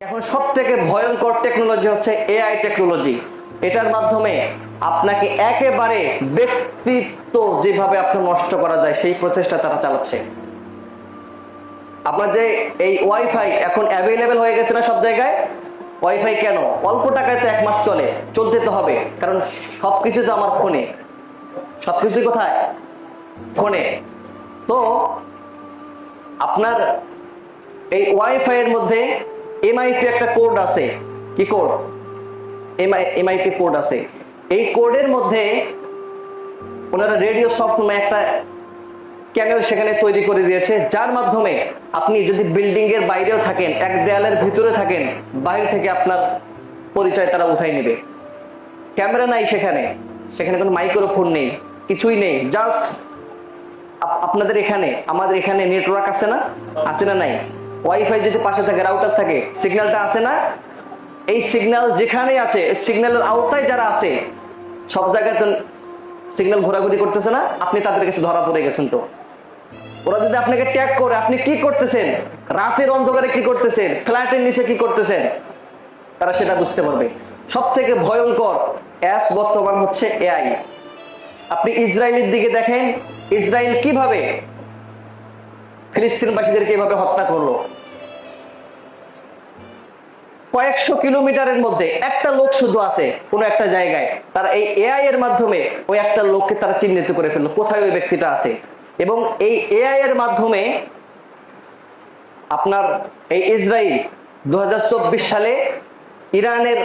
এখন সব থেকে ভয়ঙ্কর টেকনোলজি হচ্ছে এআই টেকনোলজি এটার মাধ্যমে আপনাকে একেবারে ব্যক্তিত্ব যেভাবে আপনার নষ্ট করা যায়, সেই প্রচেষ্টা তারা চালাচ্ছে। আপনার যে এই ওয়াইফাই এখন অ্যাভেলেবেল হয়ে গেছে না সব জায়গায়? ওয়াইফাই কেন? অল্প টাকায় তো এক মাস চলে, চলতে তো হবে। কারণ সবকিছু তো আমার ফোনে। সবকিছুই কোথায়? ফোনে। তো আপনার এই ওয়াইফাই এর মধ্যে এমআইপি একটা কোড আছে। কি কোড এমআইপি কোড আছে। এই কোডের মধ্যে ওনারা রেডিও সফট নামে একটা চ্যানেল সেখানে তৈরি করে দিয়েছে, যার মাধ্যমে আপনি যদি বিল্ডিং এর বাইরেও থাকেন, এক দেয়ালের ভিতরে থাকেন, বাইরে থেকে আপনার পরিচয় তারা উঠাই নেবে। ক্যামেরা নাই সেখানে। সেখানে কোনো মাইক্রোফোন নেই, কিছুই নেই। জাস্ট আপনাদের এখানে, আমাদের এখানে নেটওয়ার্ক আছে না? আছে না নাই? ওয়াইফাই যদি পাশে থাকে রাউটার থাকে সিগন্যালটা আসে না? এই সিগন্যাল যেখানে আছে সিগন্যালের আওতায় যারা আছে, সব জায়গায় তো সিগন্যাল ঘোরাঘুরি করতেছে না, আপনি তাদের কাছে ধরা পড়ে গেছেন তো। ওরা যদি আপনাকে ট্যাগ করে, আপনি কি করতেছেন? রাতের অন্ধকারে কি করতেছেন? ফ্ল্যাটের নিচে কি করতেছেন? তারা সেটা বুঝতে পারবে। সব থেকে ভয়ঙ্কর অ্যাপ বর্তমান হচ্ছে এআই আপনি ইসরায়েলের দিকে দেখেন, ইসরায়েল কীভাবে ফিলিস্তিনবাসীদেরকে এভাবে হত্যা করল? কয়েকশো কিলোমিটারের মধ্যে একটা লোক শুধু আছে, কোনো একটা জায়গায়। তারা এই এআই এর মাধ্যমে ওই একটা লোককে তারা চিহ্নিত করে ফেলল, কোথায় ওই ব্যক্তিটা আছে? এবং এই এআই এর মাধ্যমে আপনার এই ইসরায়েল দু সালে ইরানের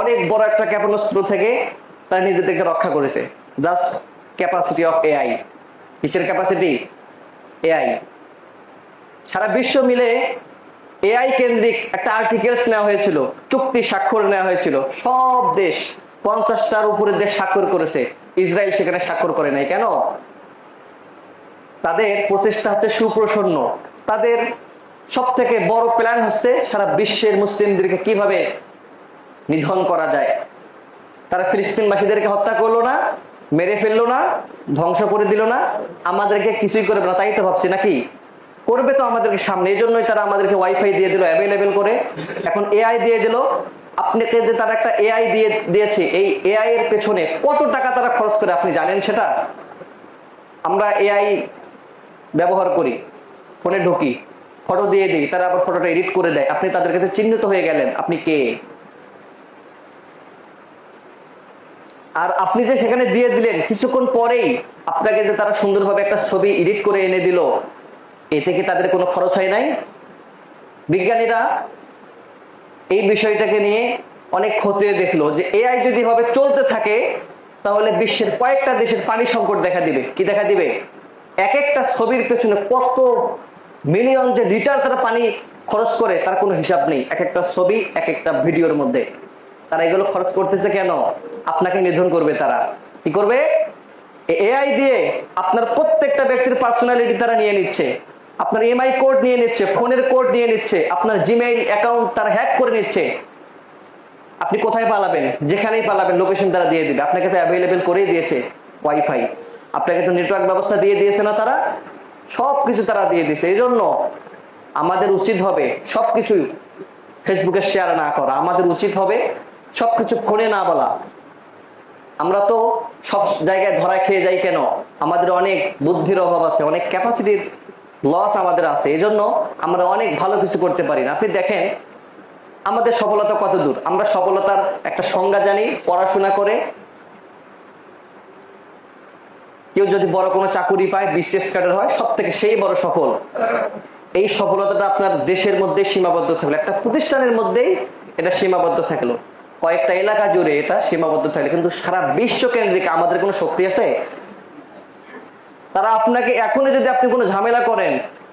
অনেক বড় একটা ক্ষেপণাস্ত্র থেকে তারা নিজেদেরকে রক্ষা করেছে। জাস্ট ক্যাপাসিটি অফ এআই কিসের ক্যাপাসিটি এআই সারা বিশ্ব মিলে এআই কেন্দ্রিক একটা আর্টিকেলস নেওয়া হয়েছিল, চুক্তি স্বাক্ষর নেওয়া হয়েছিল। সব দেশ, পঞ্চাশটার উপরে দেশ স্বাক্ষর করেছে। ইসরায়েল সেখানে স্বাক্ষর করে নাই কেন? তাদের প্রচেষ্টা হচ্ছে সুপ্রসন্ন। তাদের সব থেকে বড় প্ল্যান হচ্ছে সারা বিশ্বের মুসলিমদেরকে কীভাবে নিধন করা যায়। তারা ফিলিস্তিনবাসীদেরকে হত্যা করল না, মেরে ফেলল না, ধ্বংস করে দিল না, আমাদেরকে কিছুই করবে না, তাই তো ভাবছি নাকি? করবে তো আমাদেরকে সামনে এই জন্যই তারা আমাদেরকে ওয়াইফাই দিয়ে দিল অ্যাভেলেবেল করে। এখন এআই দিয়ে দিল, আপনাকে যে তারা একটা এআই দিয়ে দিয়েছে, এই এআই এর পেছনে কত টাকা তারা খরচ করে, আপনি জানেন সেটা? আমরা এআই ব্যবহার করি, ফোনে ঢুকি ফটো দিয়ে দিই, তারা আবার ফটোটা এডিট করে দেয়। আপনি তাদের কাছে চিহ্নিত হয়ে গেলেন, আপনি কে? আর আপনি যে সেখানে দিয়ে দিলেন, কিছুক্ষণ পরেই আপনাকে যে তারা সুন্দরভাবে একটা ছবি এডিট করে এনে দিল এতে কি তাদের কোনো খরচ হয় নাই। বিজ্ঞানীরা এই বিষয়টাকে নিয়ে অনেক খতিয়ে দেখল যে এআই যদি ভাবে চলতে থাকে, তাহলে বিশ্বের কয়েকটা দেশের পানি সংকট দেখা দিবে। কি দেখা দিবে? এক একটা ছবির পেছনে কত মিলিয়ন যে লিটার তারা পানি খরচ করে, তার কোনো হিসাব নেই। এক একটা ছবি, এক একটা ভিডিওর মধ্যে। তারা এগুলো খরচ করতেছে কেন? আপনাকে নিধন করবে তারা। কি করবে? এআই দিয়ে আপনার প্রত্যেকটা ব্যক্তির পার্সোনালিটি তারা নিয়ে নিচ্ছে। আপনার এমআই কোড নিয়ে নিচ্ছে, ফোনের কোড নিয়ে নিচ্ছে, আপনার জিমেইল অ্যাকাউন্ট তারা হ্যাক করে নিচ্ছে। আপনি কোথায় পালাবেন? যেখানেই পালাবেন লোকেশন তারা দিয়ে দিবে। আপনাকে তো অ্যাভেলেবেল করেই দিয়েছে ওয়াইফাই আপনাকে তো নেটওয়ার্ক ব্যবস্থা দিয়ে দিয়েছে না তারা? সব কিছু তারা দিয়ে দিয়েছে। এই জন্য আমাদের উচিত হবে সব সবকিছু ফেসবুকে শেয়ার না করা। আমাদের উচিত হবে সবকিছু ফোনে না বলা। আমরা তো সব জায়গায় ধরা খেয়ে যাই কেন? আমাদের অনেক বুদ্ধির অভাব আছে, অনেক ক্যাপাসিটির লস আমাদের আছে। এই জন্য আমরা অনেক ভালো কিছু করতে পারি না। আপনি দেখেন, আমাদের সফলতা কত দূর? আমরা সফলতার একটা সংজ্ঞা জানি, পড়াশোনা করে। কেউ যদি বড় কোনো চাকুরি পায় বিসিএস কার্ডের হয় সব থেকে সেই বড় সফল। এই সফলতাটা আপনার দেশের মধ্যে সীমাবদ্ধ থাকল। একটা প্রতিষ্ঠানের মধ্যেই এটা সীমাবদ্ধ থাকল। কয়েকটা এলাকা জুড়ে এটা সীমাবদ্ধ থাকল। কিন্তু সারা বিশ্ব কেন্দ্রিক আমাদের কোনো শক্তি আছে? তারা আপনাকে এখনই যদি আপনি কোনো ঝামেলা করেন,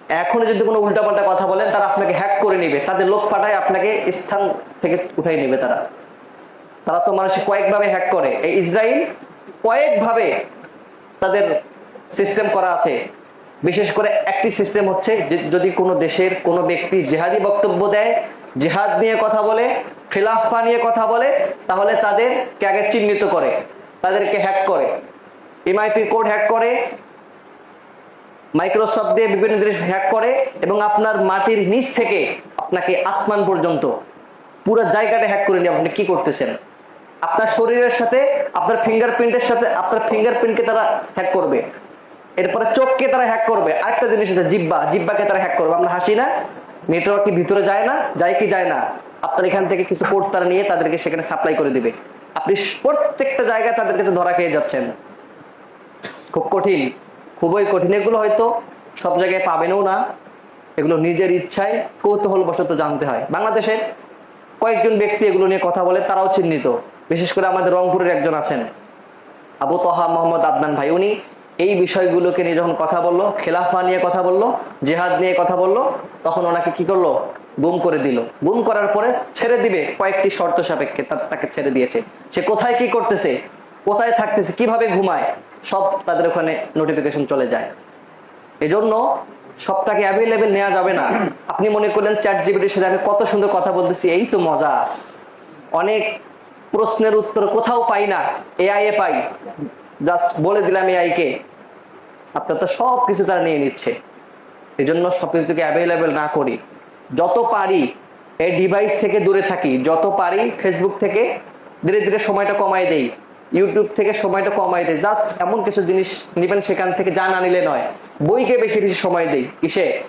এখনই যদি কোনো উল্টাপাল্টা কথা বলেন, তারা আপনাকে হ্যাক করে নেবে। তাদের লোক পাঠায় আপনাকে স্থান থেকে উঠাই নেবে তারা। তারা তো মানুষ কয়েকভাবে হ্যাক করে। এই ইসরায়েল কয়েকভাবে তাদের সিস্টেম করা আছে। বিশেষ করে একটি সিস্টেম হচ্ছে যদি কোনো দেশের কোনো ব্যক্তি জেহাদি বক্তব্য দেয়, জেহাদ নিয়ে কথা বলে, খেলাফা নিয়ে কথা বলে, তাহলে তাদেরকে আগে চিহ্নিত করে? তাদেরকে হ্যাক করে। এমআইপি কোড হ্যাক করে মাইক্রোসফট দিয়ে বিভিন্ন জিনিস হ্যাক করে এবং আপনার মাটির নিচ থেকে আপনাকে আসমান পর্যন্ত পুরো জায়গাটা হ্যাক করে নিয়ে আপনি কি করতেছেন? আপনার শরীরের সাথে, আপনার ফিঙ্গারপ্রিন্টের সাথে, আপনার ফিঙ্গারপ্রিন্টকে তারা হ্যাক করবে। এরপরে চোখকে তারা হ্যাক করবে। আরেকটা জিনিস আছে জিব্বা জিব্বাকে তারা হ্যাক করবে। আমরা হাসি না? নেটওয়ার্ক কি ভিতরে যায় না? যায় কি যায় না? আপনার এখান থেকে কিছু কোড তারা নিয়ে তাদেরকে সেখানে সাপ্লাই করে দিবে। আপনি প্রত্যেকটা জায়গায় তাদের কাছে ধরা খেয়ে যাচ্ছেন। খুব কঠিন। খুবই কঠিন। এগুলো হয়তো সব জায়গায় পাবেনও না। এগুলো নিজের ইচ্ছায় কৌতূহল বশত জানতে হয়। বাংলাদেশে কয়েকজন ব্যক্তি এগুলো নিয়ে কথা বলে, তারাও চিহ্নিত। বিশেষ করে আমাদের রংপুরের একজন আছেন আবু তহা মোহাম্মদ আদনান ভাই। উনি এই বিষয়গুলোকে নিয়ে যখন কথা বলল, খেলাফা নিয়ে কথা বলল, জেহাদ নিয়ে কথা বলল, তখন ওনাকে কি করল? গুম করে দিল। গুম করার পরে ছেড়ে দিবে কয়েকটি শর্ত সাপেক্ষে তাকে ছেড়ে দিয়েছে। সে কোথায় কি করতেছে? কোথায় থাকতেছে? কীভাবে ঘুমায়? সব তাদের ওখানে নোটিফিকেশন চলে যায়। এজন্য সবটাকে অ্যাভেলেবেল নেওয়া যাবে না। আপনি মনে করলেন চ্যাট জিবিটির সাথে আমি কত সুন্দর কথা বলতেছি, এই তো মজা। অনেক প্রশ্নের উত্তর কোথাও পাই না এআই এ পাই। জাস্ট বলে দিলাম এআই কে। আপনার তো সব কিছু তারা নিয়ে নিচ্ছে। এই জন্য সবকিছুকে অ্যাভেলেবেল না করি। যত পারি এই ডিভাইস থেকে দূরে থাকি, যত পারি ফেসবুক থেকে ধীরে ধীরে সময়টা কমাই দেই। ইউটিউব থেকে সময়টা কমাই দেই জাস্ট এমন কিছু জিনিস নিবেন সেখান থেকে যা না নিলে নয়। বইকে বেশি বেশি সময় দেই। কিসে?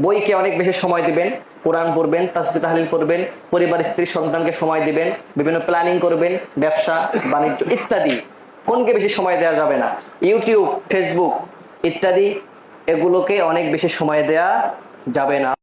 বইকে অনেক বেশি সময় দিবেন। কোরআন পড়বেন তাসবি তাহলিল করবেন পরিবার, স্ত্রী, সন্তানকে সময় দিবেন, বিভিন্ন প্ল্যানিং করবেন, ব্যবসা, বাণিজ্য ইত্যাদি। কোনকে বেশি সময় দেওয়া যাবে না? ইউটিউব ফেসবুক ইত্যাদি, এগুলোকে অনেক বেশি সময় দেয়া যাবে না।